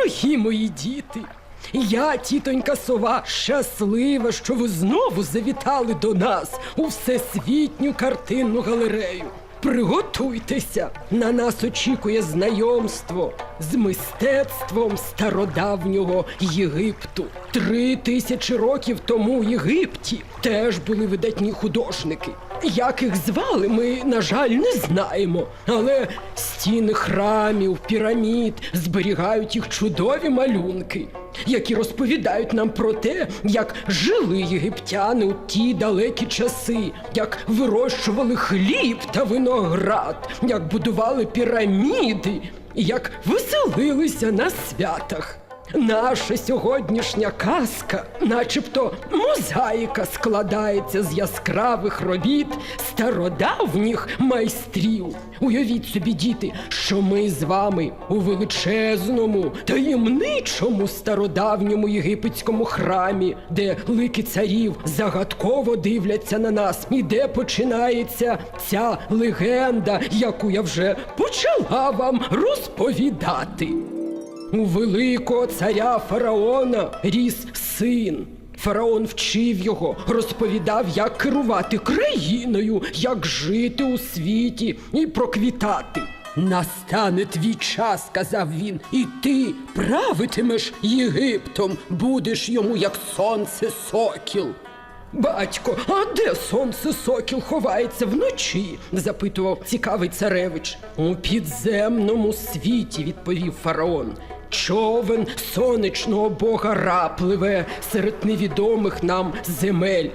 Дорогі мої діти, я, тітонька сова, щаслива, що ви знову завітали до нас у всесвітню картинну галерею. Приготуйтеся, на нас очікує знайомство з мистецтвом стародавнього Єгипту. Три тисячі років тому в Єгипті теж були видатні художники. Як їх звали, ми, на жаль, не знаємо. Але стіни храмів, пірамід зберігають їх чудові малюнки, які розповідають нам про те, як жили єгиптяни у ті далекі часи, як вирощували хліб та виноград, як будували піраміди, і як веселилися на святах. Наша сьогоднішня казка, начебто мозаїка, складається з яскравих робіт стародавніх майстрів. Уявіть собі, діти, що ми з вами у величезному, таємничому стародавньому єгипетському храмі, де лики царів загадково дивляться на нас, і де починається ця легенда, яку я вже почала вам розповідати. У великого царя фараона ріс син. Фараон вчив його, розповідав, як керувати країною, як жити у світі і проквітати. Настане твій час, сказав він, і ти правитимеш Єгиптом, будеш йому як сонце сокіл. Батько, а де сонце сокіл ховається вночі? запитував цікавий царевич. У підземному світі, відповів фараон. Човен сонячного бога Ра пливе серед невідомих нам земель.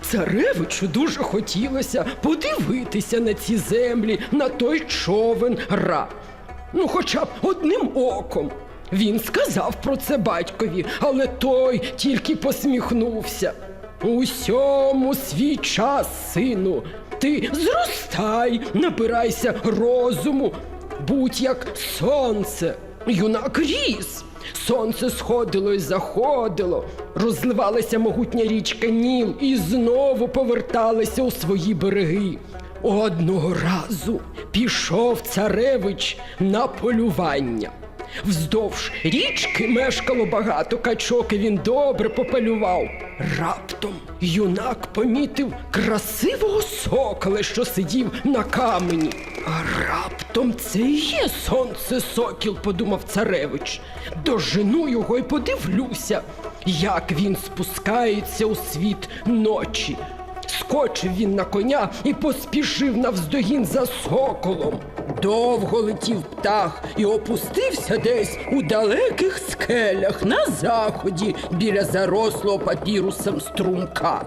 Царевичу дуже хотілося подивитися на ці землі, на той човен Ра. Ну, хоча б одним оком. Він сказав про це батькові, але той тільки посміхнувся. Усьому свій час, сину. Ти зростай, набирайся розуму, будь як сонце. Юнак ріс. Сонце сходило і заходило, розливалася могутня річка Ніл і знову поверталася у свої береги. Одного разу пішов царевич на полювання. Вздовж річки мешкало багато качок, і він добре попелював. Раптом юнак помітив красивого сокола, що сидів на камені. А раптом це і є сонце сокіл, подумав царевич. Дожену його й подивлюся, як він спускається у світ ночі. Скочив він на коня і поспішив навздогін за соколом. Довго летів птах і опустився десь у далеких скелях на заході біля зарослого папірусом струмка.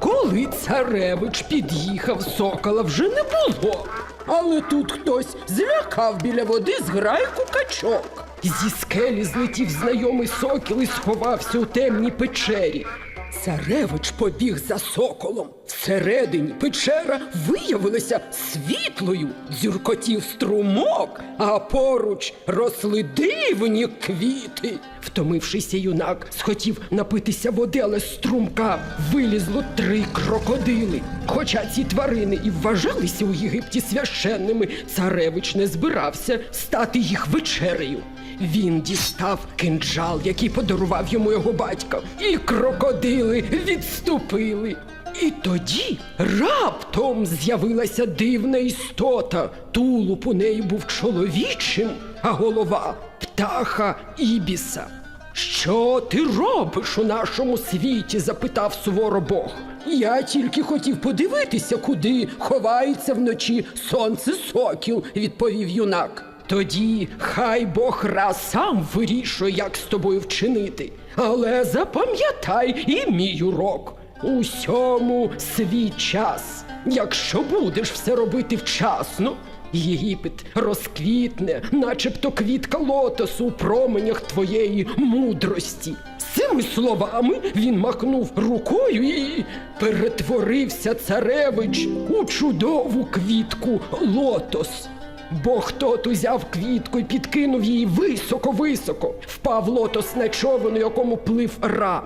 Коли царевич під'їхав, сокола вже не було. Але тут хтось злякав біля води зграйку качок. Зі скелі злетів знайомий сокіл і сховався у темній печері. Царевич побіг за соколом. Всередині печера виявилася світлою, дзюркотів струмок, а поруч росли дивні квіти. Втомившися юнак, схотів напитися води, але з струмка вилізло три крокодили. Хоча ці тварини і вважалися у Єгипті священними, царевич не збирався стати їх вечерею. Він дістав кинджал, який подарував йому його батько, і крокодили відступили. І тоді раптом з'явилася дивна істота. Тулуб у неї був чоловічим, а голова птаха Ібіса. Що ти робиш у нашому світі? запитав суворо Бог. Я тільки хотів подивитися, куди ховається вночі сонце сокіл, відповів юнак. Тоді хай Бог раз сам вирішує, як з тобою вчинити. Але запам'ятай і мій урок. Усьому свій час. Якщо будеш все робити вчасно, Єгипет розквітне, начебто квітка лотосу у променях твоєї мудрості. З цими словами він махнув рукою і перетворився царевич у чудову квітку лотос. Бог тот узяв квітку і підкинув її високо-високо. Впав лотос на човен, у якому плив ра.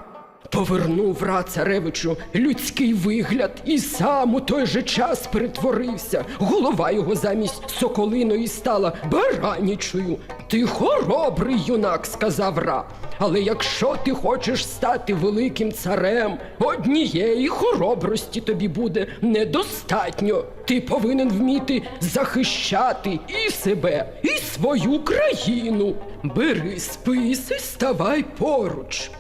Повернув Ра царевичу людський вигляд і сам у той же час перетворився. Голова його замість соколиної стала баранічою. Ти хоробрий юнак, сказав Ра. Але якщо ти хочеш стати великим царем, однієї хоробрості тобі буде недостатньо. Ти повинен вміти захищати і себе, і свою країну. Бери спис і ставай поруч.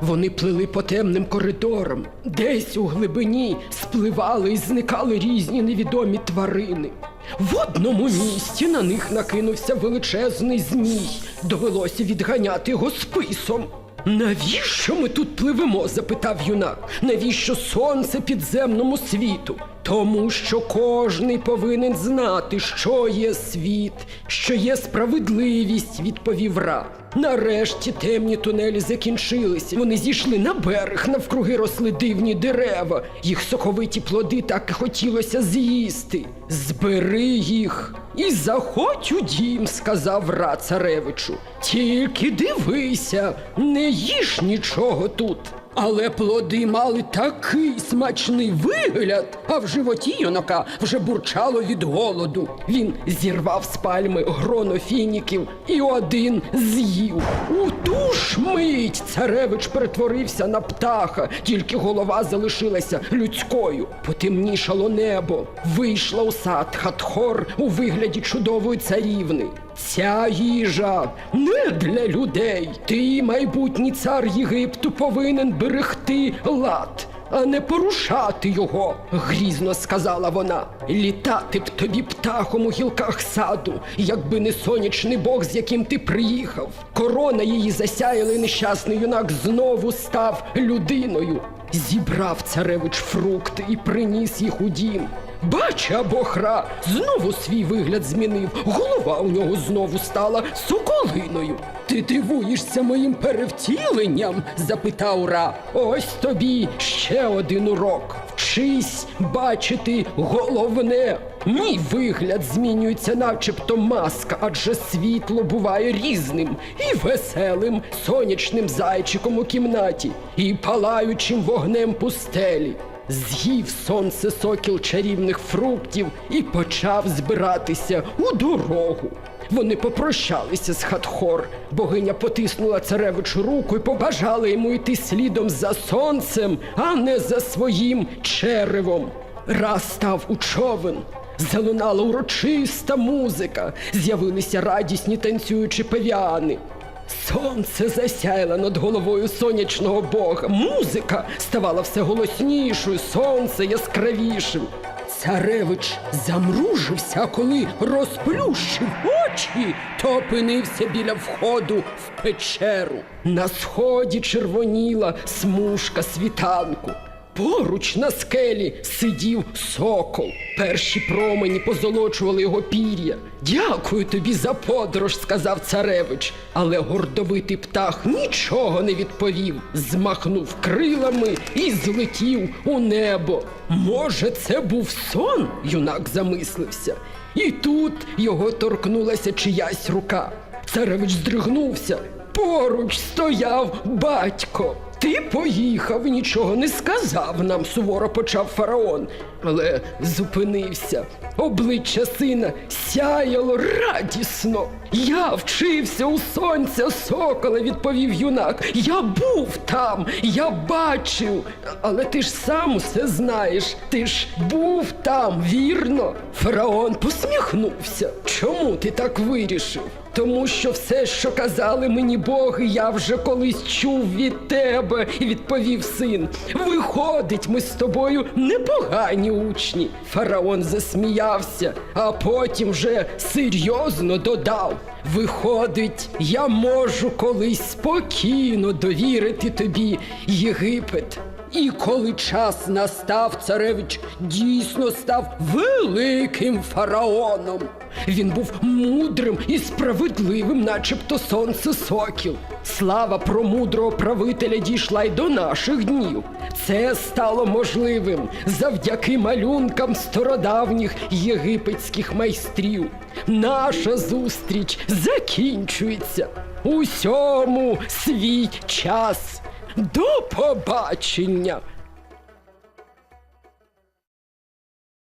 Вони плили по темним коридорам, десь у глибині спливали і зникали різні невідомі тварини. В одному місці на них накинувся величезний змій. Довелося відганяти його списом. Навіщо ми тут пливемо? запитав юнак. Навіщо сонце підземному світу? Тому що кожний повинен знати, що є світ, що є справедливість, відповів Ра. Нарешті темні тунелі закінчилися. Вони зійшли на берег, навкруги росли дивні дерева. Їх соковиті плоди так і хотілося з'їсти. Збери їх і заходь у дім, сказав Ра царевичу. Тільки дивися, не їж нічого тут. Але плоди мали такий смачний вигляд, а в животі юнака вже бурчало від голоду. Він зірвав з пальми гроно фініків і один з'їв. У ту ж мить царевич перетворився на птаха, тільки голова залишилася людською. Потемнішало небо. Вийшла у сад Хатхор у вигляді чудової царівни. Ця їжа не для людей. Ти, майбутній цар Єгипту, повинен берегти лад, а не порушати його, грізно сказала вона. Літати б тобі птахом у гілках саду, якби не сонячний бог, з яким ти приїхав. Корона її засяяла, і нещасний юнак знову став людиною. Зібрав царевич фрукти і приніс їх у дім. Бача бохра знову свій вигляд змінив. Голова у нього знову стала соколиною. Ти дивуєшся моїм перевтіленням? запитав Ра. Ось тобі ще один урок. Вчись бачити головне. Мій вигляд змінюється, начебто маска, адже світло буває різним і веселим сонячним зайчиком у кімнаті, і палаючим вогнем пустелі. З'їв сонце сокіл чарівних фруктів і почав збиратися у дорогу. Вони попрощалися з Хатхор. Богиня потиснула царевичу руку і побажала йому йти слідом за сонцем, а не за своїм черевом. Раз став у човен. Залунала урочиста музика, з'явилися радісні танцюючі певіани. Сонце засяяло над головою сонячного бога. Музика ставала все голоснішою, сонце яскравішим. Царевич замружився, коли розплющив очі, то опинився біля входу в печеру. На сході червоніла смужка світанку. Поруч на скелі сидів сокол. Перші промені позолочували його пір'я. Дякую тобі за подорож, сказав царевич. Але гордовитий птах нічого не відповів. Змахнув крилами і злетів у небо. Може, це був сон? юнак замислився. І тут його торкнулася чиясь рука. Царевич здригнувся. Поруч стояв батько. Ти поїхав, нічого не сказав нам, суворо почав фараон, але зупинився. Обличчя сина сяяло радісно. Я вчився у сонця сокола, відповів юнак. Я був там, я бачив. Але ти ж сам усе знаєш. Ти ж був там, вірно? Фараон посміхнувся. Чому ти так вирішив? Тому що все, що казали мені боги, я вже колись чув від тебе, відповів син. Виходить, ми з тобою непогані учні. Фараон засміявся, а потім вже серйозно додав. Виходить, я можу колись спокійно довірити тобі Єгипет. І коли час настав, царевич дійсно став великим фараоном. Він був мудрим і справедливим, начебто сонце сокіл. Слава про мудрого правителя дійшла й до наших днів. Це стало можливим завдяки малюнкам стародавніх єгипетських майстрів. Наша зустріч закінчується. Усьому свій час. До побачення.